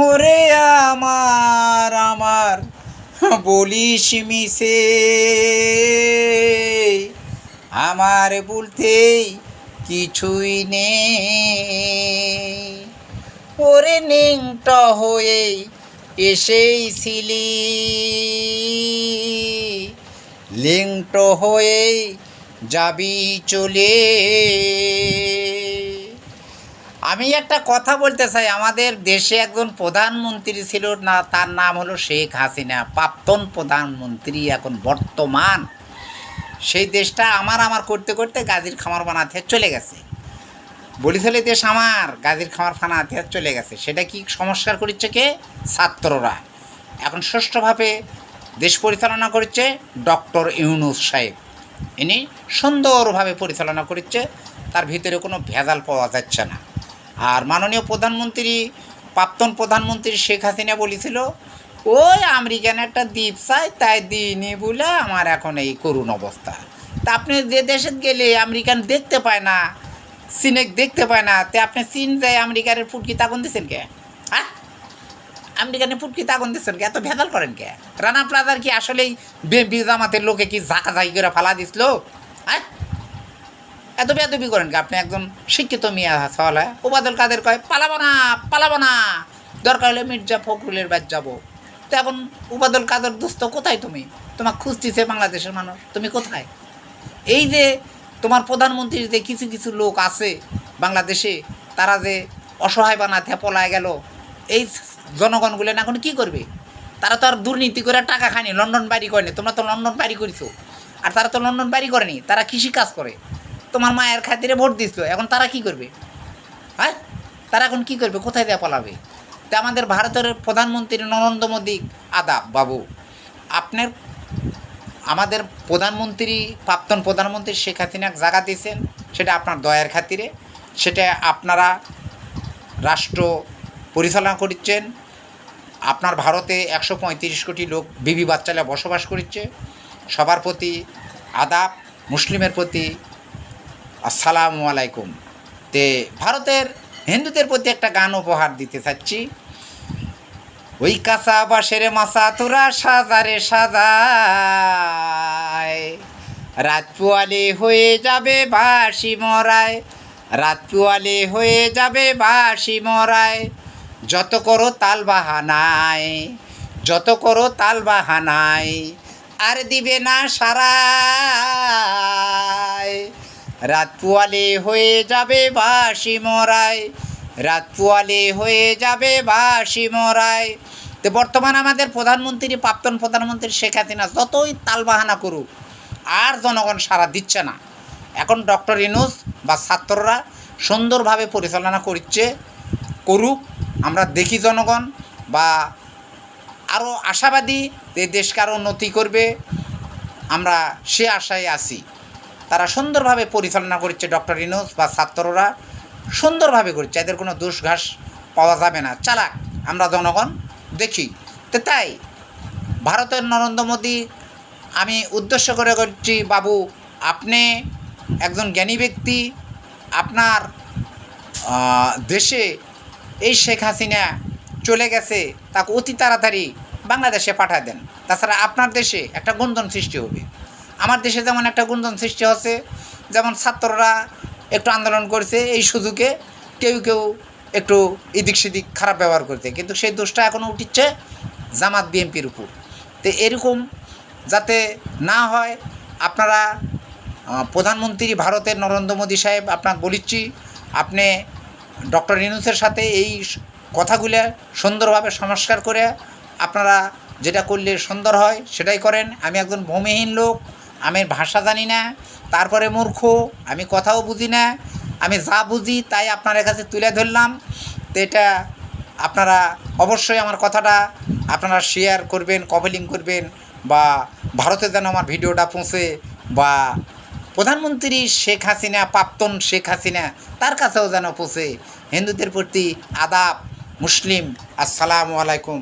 ওরে আমার আমার। বলিস মিশে আমার বলতেই কিছুই নেই। ওরে নিংট হয়ে এসেইছিলি লিংট হয়ে যাবি চলে। আমি একটা কথা বলতে চাই। আমাদের দেশে একজন প্রধানমন্ত্রী ছিল, না, তার নাম হলো শেখ হাসিনা, প্রাক্তন প্রধানমন্ত্রী এখন বর্তমান। সেই দেশটা আমার আমার করতে করতে গাজীর খামার বানাতে চলে গেছে। বলিছিল দেশ আমার, গাজীর খামার ফানাতে চলে গেছে। সেটা কি সংস্কার করছে কে? ছাত্ররা। এখন সুষ্ঠুভাবে দেশ পরিচালনা করছে ডক্টর ইউনুস সাহেব। ইনি সুন্দরভাবে পরিচালনা করছে, তার ভিতরে কোনো ভেজাল পাওয়া যাচ্ছে না। আর মাননীয় প্রধানমন্ত্রী, প্রাক্তন প্রধানমন্ত্রী শেখ হাসিনা বলেছিল, ওই আমেরিকান একটা দ্বীপ চাই, তাই দিইনি বলে আমার এখন এই করুণ অবস্থা। তা আপনি যে দেশে গেলে আমেরিকান দেখতে পায় না চীনে দেখতে পায় না, তে আপনি চীন যায় আমেরিকার ফুটকি তাগুন দিচ্ছেন কে? হ্যাঁ? আমেরিকানে ফুটকি তাগুন দিচ্ছেন কে? এত ভেদাল করেন কে? রানা প্লাজার কি আসলেই বিএনপি জামাতের লোকে কি ঝাঁকা ঝাঁকি করে ফালা দিছিল? হ্যাঁ? এত বেদবি করেন কি? আপনি একজন শিক্ষিত মিয়া সওয়ালা ওবাদল কাদের কয়, পালাবো না পালাবো না। দরকার হলে মির্জা ফখরুলের বাদ যাব। তো এখন উবাদল কাদের দোস্ত, কোথায় তুমি? তোমার খুঁজতেছে বাংলাদেশের মানুষ। তুমি কোথায়? এই যে তোমার প্রধানমন্ত্রীর যে কিছু কিছু লোক আছে বাংলাদেশে, তারা যে অসহায় বানাতে পলায় গেল, এই জনগণগুলো এখন কি করবে? তারা তো আর দুর্নীতি করে টাকা খায়নি, লন্ডন বাড়ি করেনি। তোমরা তো লন্ডন বাড়ি করেছ। আর তারা তো লন্ডন বাড়ি করেনি, তারা কৃষি কাজ করে। তোমার মায়ের খাতিরে ভোট দিচ্ছ এখন তারা কি করবে? হ্যাঁ? তারা এখন কি করবে? কোথায় দেওয়া পালাবে? তা আমাদের ভারতের প্রধানমন্ত্রী নরেন্দ্র মোদী, আদাব বাবু, আপনার আমাদের প্রধানমন্ত্রী, প্রাক্তন প্রধানমন্ত্রী শেখ হাসিনাকে জায়গা দিয়েছেন, সেটা আপনার দয়ার খাতিরে, সেটা আপনারা রাষ্ট্র পরিচালনা করছেন আপনার ভারতে একশো পঁয়ত্রিশ কোটি লোক বিবি বাচ্চারা বসবাস করছে সবার প্রতি আদাব, মুসলিমের প্রতি আসসালামু আলাইকুম। তে ভারতের হিন্দুদের প্রতি একটা গান উপহার দিতে চাচ্ছি। ওই কাঁচা বাসের মাসা তোরা সাজারে সাজায়। রাত পুয়ালে হয়ে যাবে বাসি মরায়। রাত পুয়ালে হয়ে যাবে বাসি মরায়। যত করো তাল বাহানায়, যত করো তাল বাহানায়। আর দিবে না সারায় রাত পুয়ালে হয়ে যাবে বাসি মরায় রাত পুয়ালে হয়ে যাবে বাসি মরায় তো বর্তমান আমাদের প্রধানমন্ত্রী, প্রাক্তন প্রধানমন্ত্রী শেখ হাসিনা যতই তালবাহানা করুক, আর জনগণ সারা দিচ্ছে না। এখন ডক্টর ইনুস বা ছাত্ররা সুন্দরভাবে পরিচালনা করছে, করুক, আমরা দেখি জনগণ বা আরও আশাবাদী যে দেশকে আরও উন্নতি করবে, আমরা সে আশায় আছি। সুন্দরভাবে পরিচালনা করছে ডক্টর ইনুস বা ছাত্ররা, সুন্দরভাবে করছে, এদের কোনো দোষ ঘাস পাওয়া যাবে না। চালাক, আমরা জনগণ দেখি। তো তাই, ভারতের নরেন্দ্র মোদী, আমি উদ্দেশ্য করে করছি বাবু, আপনি একজন জ্ঞানী ব্যক্তি, আপনার দেশে এই শেখ হাসিনা চলে গেছে, তাকে অতি তাড়াতাড়ি বাংলাদেশে পাঠায় দেন। তাছাড়া আপনার দেশে একটা গুঞ্জন সৃষ্টি হবে। আমার দেশে যেমন একটা গুঞ্জন সৃষ্টি হচ্ছে, যেমন ছাত্ররা একটু আন্দোলন করছে, এই সুযোগে কেউ কেউ একটু এদিক সেদিক খারাপ ব্যবহার করছে। কিন্তু সেই দোষটা এখনও উঠিচ্ছে জামাত বিএনপির উপর। তো এরকম যাতে না হয়, আপনারা প্রধানমন্ত্রী ভারতের নরেন্দ্র মোদী সাহেব আপনাকে বলিচ্ছি, আপনি ডক্টর ইনুসের সাথে এই কথাগুলো সুন্দরভাবে সংস্কার করে, আপনারা যেটা করলে সুন্দর হয় সেটাই করেন। আমি একজন ভূমিহীন লোক আমি ভাষা জানি না, তারপরে মূর্খ, আমি কথাও বুঝি না, আমি যা বুঝি তাই আপনার কাছে তুলে ধরলাম। তো এটা আপনারা অবশ্যই আমার কথাটা আপনারা শেয়ার করবেন কভেলিং করবেন বা ভারতে যেন আমার ভিডিওটা পৌঁছে বা প্রধানমন্ত্রী শেখ হাসিনা, প্রাক্তন শেখ হাসিনা, তার কাছেও যেন পৌঁছে। হিন্দুদের প্রতি আদাব, মুসলিম, আসসালামু আলাইকুম।